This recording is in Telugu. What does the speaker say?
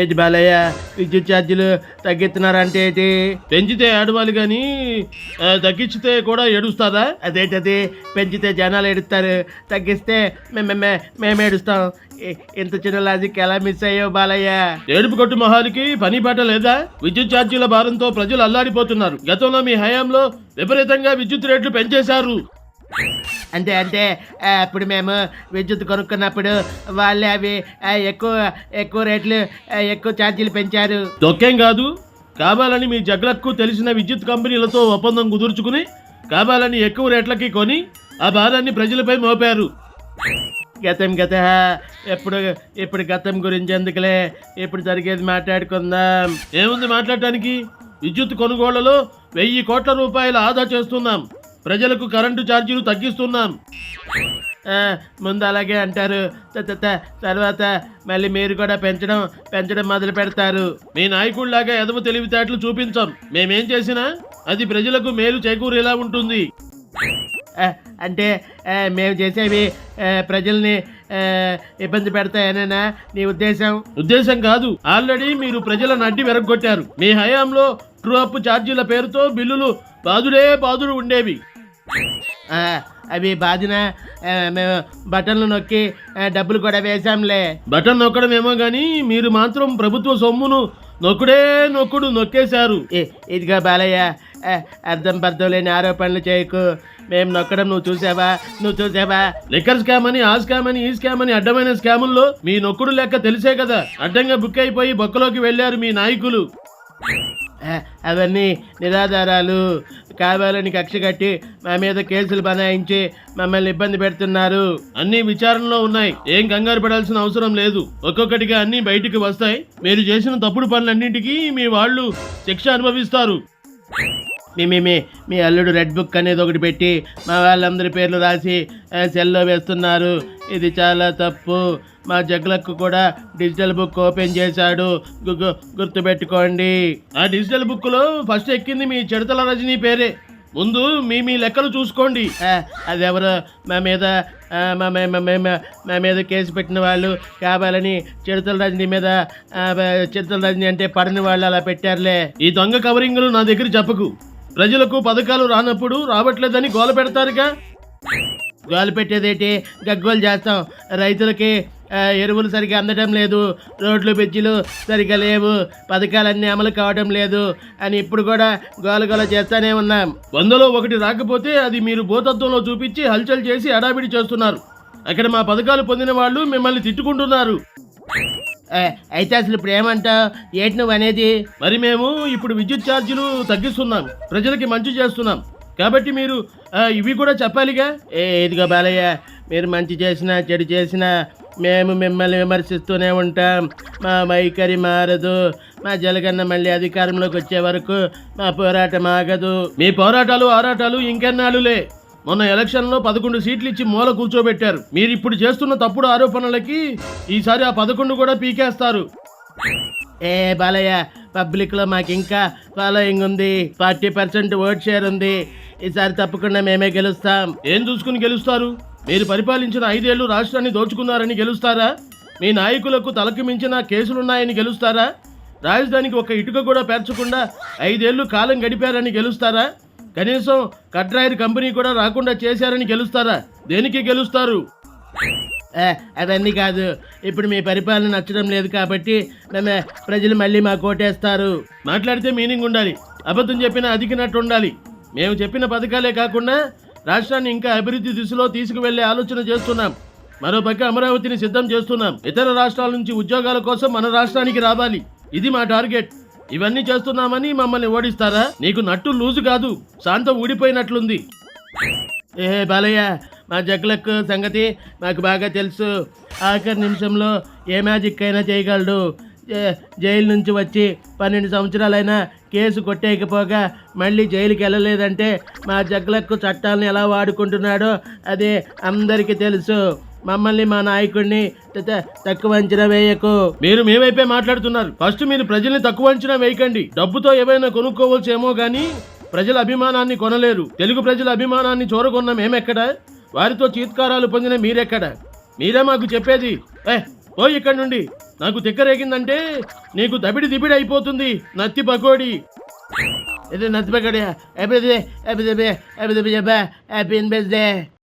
ఏది బాలయ్య? విద్యుత్ ఛార్జీలు తగ్గిస్తున్నారంటే ఏంటి? పెంచితే ఏడవాలి కానీ తగ్గించితే కూడా ఏడుస్తారా? అదేంటది? పెంచితే జనాలు ఏడుస్తారు. తగ్గిస్తే మేము మేము ఏడుస్తాం. ఇంత చిన్న లాజిక్ ఎలా మిస్ అయ్యో బాలయ్య? ఏడుపు కొట్టు మొహాలకి పని పాట లేదా? విద్యుత్ ఛార్జీల భారంతో ప్రజలు అల్లాడిపోతున్నారు. గతంలో మీ హయాంలో విపరీతంగా విద్యుత్ రేట్లు పెంచేశారు. అంటే అంటే అప్పుడు మేము విద్యుత్ కొనుక్కున్నప్పుడు వాళ్ళే అవి ఎక్కువ ఎక్కువ రేట్లు ఎక్కువ ఛార్జీలు పెంచారు. దొక్కేం కాదు. కావాలని మీ జగ్లకు తెలిసిన విద్యుత్ కంపెనీలతో ఒప్పందం కుదుర్చుకుని కావాలని ఎక్కువ రేట్లకి కొని ఆ భారాన్ని ప్రజలపై మోపారు. గతం గత ఎప్పుడు ఇప్పుడు గతం గురించి ఎందుకులే? ఇప్పుడు జరిగేది మాట్లాడుకుందాం. ఏముంది మాట్లాడటానికి? విద్యుత్ కొనుగోళ్ళలో వెయ్యి కోట్ల రూపాయలు ఆదా చేస్తున్నాం. ప్రజలకు కరెంటు ఛార్జీలు తగ్గిస్తున్నాం ముందు అలాగే అంటారు. తర్వాత మళ్ళీ మీరు కూడా పెంచడం పెంచడం మొదలు పెడతారు. మీ నాయకుడిలాగా ఎదవ తెలివితేటలు చూపించాం. మేమేం చేసినా అది ప్రజలకు మేలు చేకూరేలా ఉంటుంది. అంటే మేము చేసేవి ప్రజల్ని ఇబ్బంది పెడతాయనేనా నీ ఉద్దేశం? ఉద్దేశం కాదు. ఆల్రెడీ మీరు ప్రజలను అడ్డి వెరగొట్టారు మీ హయాంలో ట్రూ అప్ ఛార్జీల పేరుతో బిల్లులు బాదుడే బాదుడు ఉండేవి. అవి బాధిన? మేము బటన్లు నొక్కి డబ్బులు కూడా వేశాంలే. బటన్ నొక్కడమేమో కానీ మీరు మాత్రం ప్రభుత్వ సొమ్మును నొక్కుడే నొక్కుడు నొక్కేశారు. ఇదిగా బాలయ్య అర్థం పర్థం లేని ఆరోపణలు చేయకు. మేము నొక్కడం నువ్వు చూసావా? నువ్వు చూసావా? లిక్కర్ స్కామ్ అని ఆ స్కామ్ అని ఈ స్కామ్ అని అడ్డమైన స్కాముల్లో మీ నొక్కుడు లెక్క తెలిసే కదా. అడ్డంగా బుక్ అయిపోయి బొక్కలోకి వెళ్ళారు మీ నాయకులు. అవన్నీ నిరాధారాలు. కావాలని కక్ష కట్టి మా మీద కేసులు బనాయించి మమ్మల్ని ఇబ్బంది పెడుతున్నారు. అన్ని విచారణలో ఉన్నాయి. ఏం కంగారు పడాల్సిన అవసరం లేదు. ఒక్కొక్కటిగా అన్ని బయటికి వస్తాయి. మీరు చేసిన తప్పుడు పనులన్నింటికీ మీ వాళ్ళు శిక్ష అనుభవిస్తారు. మీ మీ మీ మీ అల్లుడు రెడ్ బుక్ అనేది ఒకటి పెట్టి మా వాళ్ళందరి పేర్లు రాసి సెల్లో వేస్తున్నారు. ఇది చాలా తప్పు. మా జగ్లకు కూడా డిజిటల్ బుక్ ఓపెన్ చేశాడు. గు- గుర్తుపెట్టుకోండి. ఆ డిజిటల్ బుక్లో ఫస్ట్ ఎక్కింది మీ చెడుతల రజనీ పేరే. ముందు మీ మీ లెక్కలు చూసుకోండి. అదెవరో మా మీద మా మా- మీద కేసు పెట్టిన వాళ్ళు కావాలని చిడతల రజని మీద ఆ, చిడతల రజనీ అంటే పడని వాళ్ళు అలా పెట్టారులే. ఈ దొంగ కవరింగ్లు నా దగ్గర చెప్పకు. ప్రజలకు పథకాలు రానప్పుడు రావట్లేదని గోల పెడతారుగా? గోల పెట్టేదేంటి? గగ్గోలు చేస్తాం. రైతులకి ఎరువులు సరిగా అందడం లేదు. రోడ్లు బ్రిడ్జిలు సరిగా లేవు. పథకాలన్నీ అమలు కావడం లేదు అని ఇప్పుడు కూడా గోల గోల చేస్తానే ఉన్నాం. వందలో ఒకటి రాకపోతే అది మీరు భూతత్వంలో చూపించి హల్చల్ చేసి అడావిడి చేస్తున్నారు. అక్కడ మా పథకాలు పొందిన వాళ్ళు మిమ్మల్ని తిట్టుకుంటున్నారు. అయితే అసలు ఇప్పుడు ఏమంటావు? ఏంటి నువ్వు అనేది? మరి మేము ఇప్పుడు విద్యుత్ ఛార్జీలు తగ్గిస్తున్నాం. ప్రజలకి మంచి చేస్తున్నాం. కాబట్టి మీరు ఇవి కూడా చెప్పాలిగా? ఏ ఇదిగో బాలయ్య మీరు మంచి చేసినా చెడు చేసినా మేము మిమ్మల్ని విమర్శిస్తూనే ఉంటాం. మా వైఖరి మారదు. మా జలగన్న మళ్ళీ అధికారంలోకి వచ్చే వరకు మా పోరాటం ఆగదు. మీ పోరాటాలు ఆరాటాలు ఇంకెన్నాళ్ళులే? మొన్న ఎలక్షన్లో పదకొండు సీట్లు ఇచ్చి మూల కూర్చోబెట్టారు. మీరు ఇప్పుడు చేస్తున్న తప్పుడు ఆరోపణలకి ఈసారి ఆ పదకొండు కూడా పీకేస్తారు. ఏ బాలయ్య పబ్లిక్లో మాకు ఇంకా ఫాలోయింగ్ ఉంది. ఫార్టీ పర్సెంట్ ఓట్ షేర్ ఉంది. ఈసారి తప్పకుండా మేమే గెలుస్తాం. ఏం చూసుకుని గెలుస్తారు? మీరు పరిపాలించిన ఐదేళ్ళు రాష్ట్రాన్ని దోచుకున్నారని గెలుస్తారా? మీ నాయకులకు తలకు మించిన కేసులున్నాయని గెలుస్తారా? రాజధానికి ఒక ఇటుక కూడా పేర్చకుండా ఐదేళ్ళు కాలం గడిపారని గెలుస్తారా? కనీసం కట్రాయర్ కంపెనీ కూడా రాకుండా చేశారని గెలుస్తారా? దేనికి గెలుస్తారు? ఏ, అవన్నీ కాదు. ఇప్పుడు మీ పరిపాలన నచ్చడం లేదు కాబట్టి మేము ప్రజలు మళ్ళీ మా కోటేస్తారు మాట్లాడితే మీనింగ్ ఉండాలి. అబద్ధం చెప్పిన అదికినట్టు ఉండాలి. మేము చెప్పిన పథకాలే కాకుండా రాష్ట్రాన్ని ఇంకా అభివృద్ధి దిశలో తీసుకువెళ్ళే ఆలోచన చేస్తున్నాం. మరోపక్క అమరావతిని సిద్ధం చేస్తున్నాం. ఇతర రాష్ట్రాల నుంచి ఉద్యోగాల కోసం మన రాష్ట్రానికి రావాలి. ఇది మా టార్గెట్. ఇవన్నీ చేస్తున్నామని మమ్మల్ని ఓడిస్తారా? నీకు నట్టు లూజు కాదు. శాంతం ఊడిపోయినట్లుంది. ఏ బాలయ్య మా జగ్లకు సంగతి మాకు బాగా తెలుసు. ఆఖరి నిమిషంలో ఏ మ్యాజిక్ అయినా చేయగలడు. జైలు నుంచి వచ్చి పన్నెండు సంవత్సరాలైనా కేసు కొట్టేయకపోగా మళ్ళీ జైలుకి వెళ్ళలేదంటే మా జగ్లకు చట్టాలను ఎలా వాడుకుంటున్నాడో అదే అందరికీ తెలుసు. మమ్మల్ని మా నాయకుడిని తక్కువ అంచనా వేయకు మీరు మీ వైపే మాట్లాడుతున్నారు ఫస్ట్ మీరు ప్రజల్ని తక్కువ అంచనా వేయకండి డబ్బుతో ఏమైనా కొనుక్కోవచ్చేమో కానీ ప్రజల అభిమానాన్ని కొనలేరు తెలుగు ప్రజల అభిమానాన్ని చూరగొన్న మేమెక్కడ వారితో చీత్కారాలు పొందిన మీరెక్కడ మీరే మాకు చెప్పేది ఏ ఓ ఇక్కడి నుండి నాకు తిక్కరేగిందంటే నీకు దబిడి దిబిడి అయిపోతుంది నత్తి పకోడి ఇది నత్తి pakodi happy happy happy happy happy happy